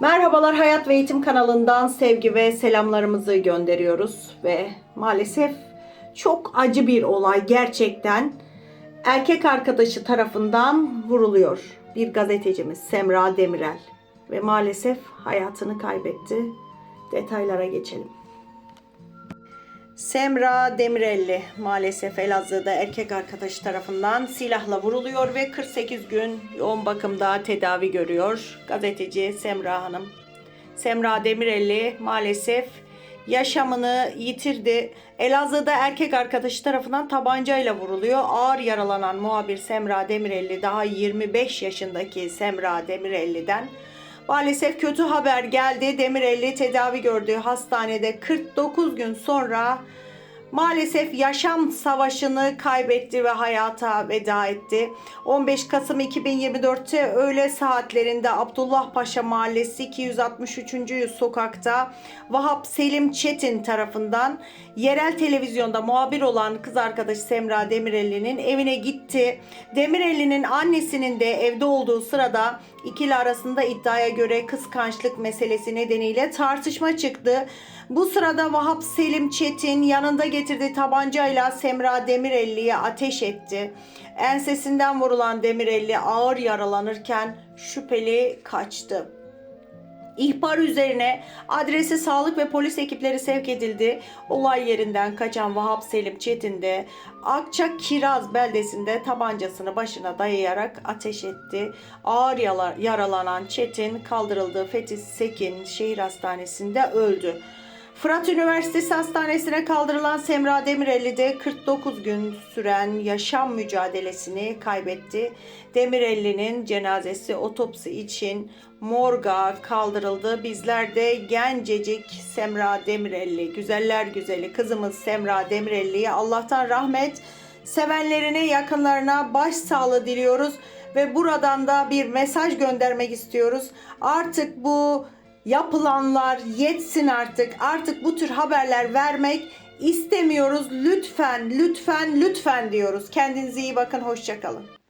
Merhabalar Hayat ve Eğitim kanalından sevgi ve selamlarımızı gönderiyoruz ve maalesef çok acı bir olay gerçekten erkek arkadaşı tarafından vuruluyor. Bir gazetecimiz Semra Demirel ve maalesef hayatını kaybetti. Detaylara geçelim. Semra Demirelli maalesef Elazığ'da erkek arkadaşı tarafından silahla vuruluyor ve 48 gün yoğun bakımda tedavi görüyor. Gazeteci Semra Hanım. Semra Demirelli maalesef yaşamını yitirdi. Elazığ'da erkek arkadaşı tarafından tabancayla vuruluyor. Ağır yaralanan muhabir Semra Demirelli daha 25 yaşındaki Semra Demirelli'den Maalesef kötü haber geldi. Demirelli tedavi gördüğü hastanede 49 gün sonra maalesef yaşam savaşını kaybetti ve hayata veda etti. 15 Kasım 2024'te öğle saatlerinde Abdullah Paşa Mahallesi 263. sokakta Vahap Selim Çetin tarafından yerel televizyonda muhabir olan kız arkadaşı Semra Demirelli'nin evine gitti. Demirelli'nin annesinin de evde olduğu sırada ikili arasında iddiaya göre kıskançlık meselesi nedeniyle tartışma çıktı. Bu sırada Vahap Selim Çetin yanında getirdiği tabancayla Semra Demirelli'ye ateş etti. Ensesinden vurulan Demirelli ağır yaralanırken şüpheli kaçtı. İhbar üzerine adrese sağlık ve polis ekipleri sevk edildi. Olay yerinden kaçan Vahap Selim Çetin de Akçak Kiraz beldesinde tabancasını başına dayayarak ateş etti. Ağır yaralanan Çetin kaldırıldığı Fethi Sekin Şehir Hastanesi'nde öldü. Fırat Üniversitesi Hastanesi'ne kaldırılan Semra Demirelli de 49 gün süren yaşam mücadelesini kaybetti. Demirelli'nin cenazesi otopsi için morga kaldırıldı. Bizler de gencecik Semra Demirelli, güzeller güzeli kızımız Semra Demirelli'ye Allah'tan rahmet, sevenlerine, yakınlarına başsağlığı diliyoruz ve buradan da bir mesaj göndermek istiyoruz. Artık bu yapılanlar yetsin artık. Artık bu tür haberler vermek istemiyoruz. Lütfen, lütfen, lütfen diyoruz. Kendinize iyi bakın. Hoşçakalın.